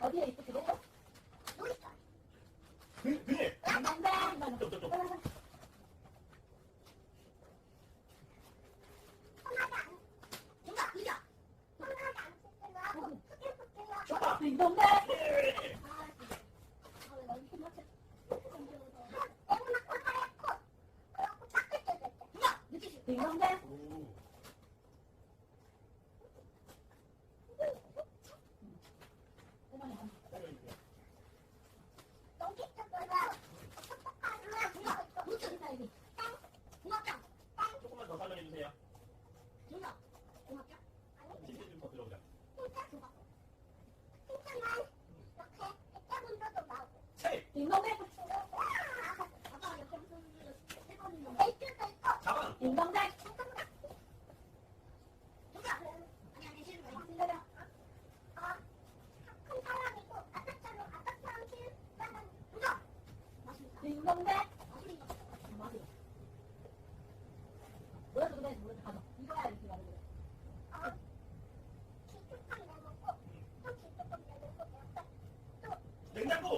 어디에 있어 그대로? 놀이터. 그, 그래. 빵빵빵. 좀, 좀, 좀. 딩동댕 오. 조금만 더 설명해 주세요. 힌트 좀더 들어보자. 책. 딩동댕. 가방. 딩동댕. 딩동댕. 뭐야 그래 뭐야 가자. 이거야 이렇게 가는 거. 냉장고. 딩동댕.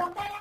no